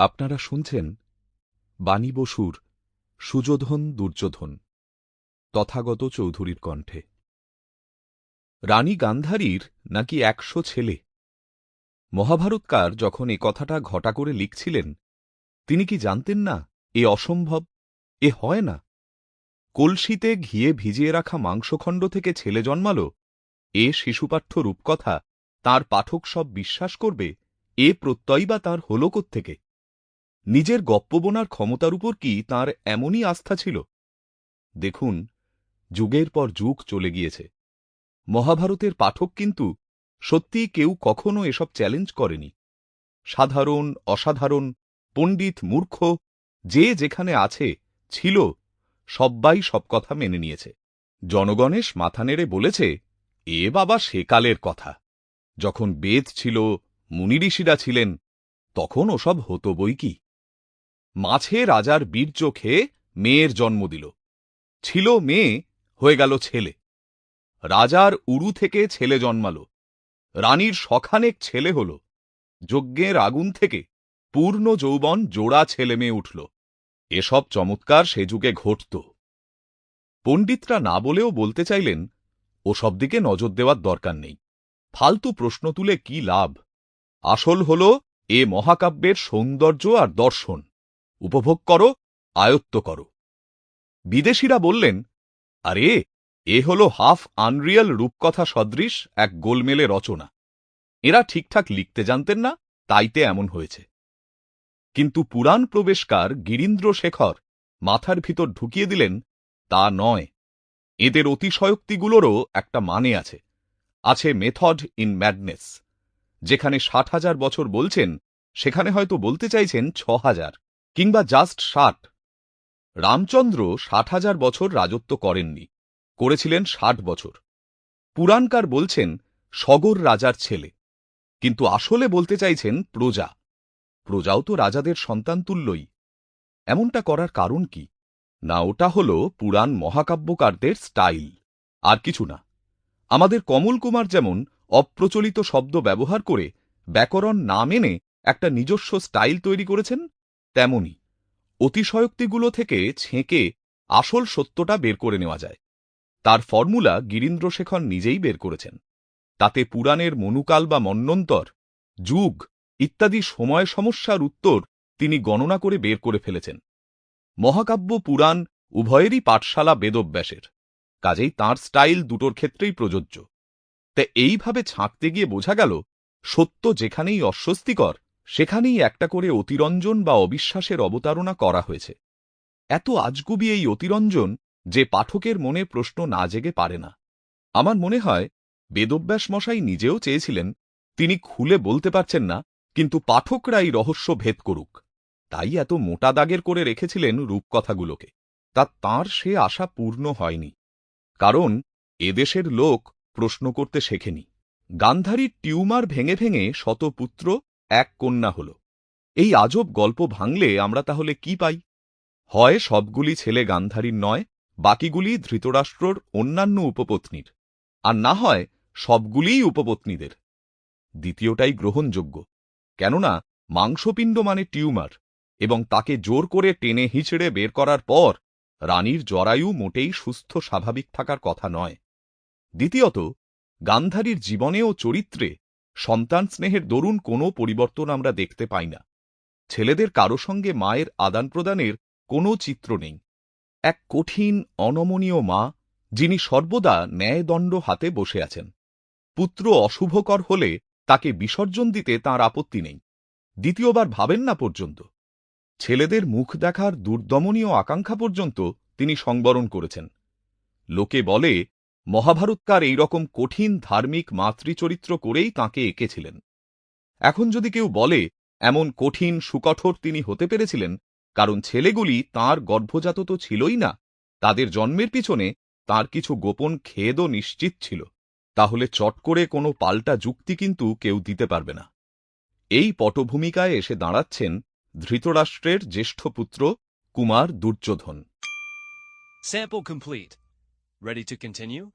আপনারা শুনছেন বাণী বসুর সুযোধন দুর্যোধন, তথাগত চৌধুরীর কণ্ঠে। রানী গান্ধারীর নাকি একশো ছেলে? মহাভারতকার যখন এ কথাটা ঘটা করে লিখছিলেন, তিনি কি জানতেন না এ অসম্ভব? এ হয় না। কলসিতে ঘিয়ে ভিজিয়ে রাখা মাংসখণ্ড থেকে ছেলে জন্মাল, এ শিশুপাঠ্য রূপকথা তার পাঠক সব বিশ্বাস করবে, এ প্রত্যয় বা তাঁর হল থেকে নিজের গপ্প বোনার ক্ষমতার উপর কি তার এমনই আস্থা ছিল? দেখুন, যুগের পর যুগ চলে গিয়েছে। মহাভারতের পাঠক কিন্তু সত্যিই কেউ কখনো এসব চ্যালেঞ্জ করেনি। সাধারণ, অসাধারণ, পণ্ডিত, মূর্খ, যে যেখানে আছে, ছিল, সব্বাই সব কথা মেনে নিয়েছে। জনগণেশ মাথা নেড়ে বলেছে, এ বাবা সেকালের কথা। যখন বেদ ছিল মুনিঋষিরা ছিলেন, তখন ওসব হতো বই কি? মাছে রাজার বীর্য খেয়ে মেয়ের জন্ম দিল। ছিল মেয়ে, হয়ে গেল ছেলে। রাজার উরু থেকে ছেলে জন্মাল। রানীর সখানেক ছেলে হল। যজ্ঞের আগুন থেকে পূর্ণ যৌবন জোড়া ছেলে মেয়ে উঠল। এসব চমৎকার সে যুগে ঘটত। পণ্ডিতরা না বলেও বলতে চাইলেন ওসব দিকে নজর দেওয়ার দরকার নেই। ফালতু প্রশ্ন তুলে কি লাভ? আসল হল এ মহাকাব্যের সৌন্দর্য আর দর্শন। উপভোগ করো, আয়ত্ত করো। বিদেশিরা বললেন, আরে, এ হল হাফ আনরিয়াল রূপকথা সদৃশ এক গোলমেলে রচনা। এরা ঠিকঠাক লিখতে জানতেন না, তাইতে এমন হয়েছে। কিন্তু পুরাণ প্রবেশকার গিরীন্দ্র শেখর মাথার ভিতর ঢুকিয়ে দিলেন, তা নয়। এদের অতিশয়োক্তিগুলোরও একটা মানে আছে। আছে মেথড ইন ম্যাডনেস যেখানে ষাট হাজার বছর বলছেন, সেখানে হয়তো বলতে চাইছেন ছ হাজার। কিংবা জাস্ট ষাট। রামচন্দ্র ষাট হাজার বছর রাজত্ব করেননি, করেছিলেন ষাট বছর। পুরাণকার বলছেন, সগর রাজার ছেলে। কিন্তু আসলে বলতে চাইছেন, প্রজা। প্রজাও তো রাজাদের সন্তান তুল্যই। এমনটা করার কারণ কি? না, ওটা হল পুরাণ মহাকাব্যকারদের স্টাইল। আর কিছু না। আমাদের কমল কুমার যেমন অপ্রচলিত শব্দ ব্যবহার করে ব্যাকরণ না মেনে একটা নিজস্ব স্টাইল তৈরি করেছেন তেমনি অতিশয়োক্তিগুলো থেকে ছেঁকে আসল সত্যটা বের করে নেওয়া যায়। তার ফর্মুলা গিরীন্দ্রশেখর নিজেই বের করেছেন। তাতে পুরাণের মনুকাল বা মন্নন্তর, যুগ ইত্যাদি সময় সমস্যার উত্তর তিনি গণনা করে বের করে ফেলেছেন। মহাকাব্য পুরাণ উভয়েরই পাঠশালা বেদব্যাসের কাজেই তার স্টাইল দুটোর ক্ষেত্রেই প্রযোজ্য। তা এইভাবে ছাঁকতে গিয়ে বোঝা গেল, সত্য যেখানেই অস্বস্তিকর সেখানেই একটা করে অতিরঞ্জন বা অবিশ্বাসের অবতারণা করা হয়েছে। এত আজগুবি এই অতিরঞ্জন যে পাঠকের মনে প্রশ্ন না জেগে পারে না। আমার মনে হয় বেদব্যাস মশাই নিজেও চেয়েছিলেন, তিনি খুলে বলতে পারছেন না, কিন্তু পাঠকরাই রহস্য ভেদ করুক। তাই এত মোটা দাগের করে রেখেছিলেন রূপকথাগুলোকে। তা তার সে আশা পূর্ণ হয়নি। কারণ এদেশের লোক প্রশ্ন করতে শেখেনি। গান্ধারীর টিউমার ভেঙে ভেঙে শত পুত্র এক কন্যা হল। এই আজব গল্প ভাঙলে আমরা তাহলে কি পাই? হয় সবগুলি ছেলে গান্ধারীর নয়, বাকিগুলি ধৃতরাষ্ট্রর অন্যান্য উপপত্নীর। আর না হয় সবগুলিই উপপত্নীদের। দ্বিতীয়টাই গ্রহণযোগ্য। কেননা মাংসপিণ্ড মানে টিউমার, এবং তাকে জোর করে টেনে হিঁচড়ে বের করার পর রানীর জরায়ু মোটেই সুস্থ স্বাভাবিক থাকার কথা নয়। দ্বিতীয়ত, গান্ধারীর জীবনে ও চরিত্রে সন্তান স্নেহের দরুন কোনো পরিবর্তন আমরা দেখতে পাই না। ছেলেদের কারও সঙ্গে মায়ের আদান প্রদানের কোনো চিত্র নেই। এক কঠিন, অনমনীয় মা, যিনি সর্বদা ন্যায়দণ্ড হাতে বসে আছেন। পুত্র অশুভকর হলে তাকে বিসর্জন দিতে তার আপত্তি নেই। দ্বিতীয়বার ভাবেন না পর্যন্ত। ছেলেদের মুখ দেখার দুর্দমনীয় আকাঙ্ক্ষা পর্যন্ত তিনি সংবরণ করেছেন। লোকে বলে মহাভারতকার এই রকম কঠিন ধার্মিক মাতৃচরিত্র করেই তাঁকে এঁকেছিলেন। এখন যদি কেউ বলে, এমন কঠিন সুকঠোর তিনি হতে পেরেছিলেন, কারণ ছেলেগুলি তার গর্ভজাত তো ছিলই না, তাদের জন্মের পিছনে তার কিছু গোপন খেদও নিশ্চিত ছিল, তাহলে চট করে কোনো পাল্টা যুক্তি কিন্তু কেউ দিতে পারবে না। এই পটভূমিকায় এসে দাঁড়াচ্ছেন ধৃতরাষ্ট্রের জ্যেষ্ঠ পুত্র Kumar Duryodhan. Sample complete. Ready to continue?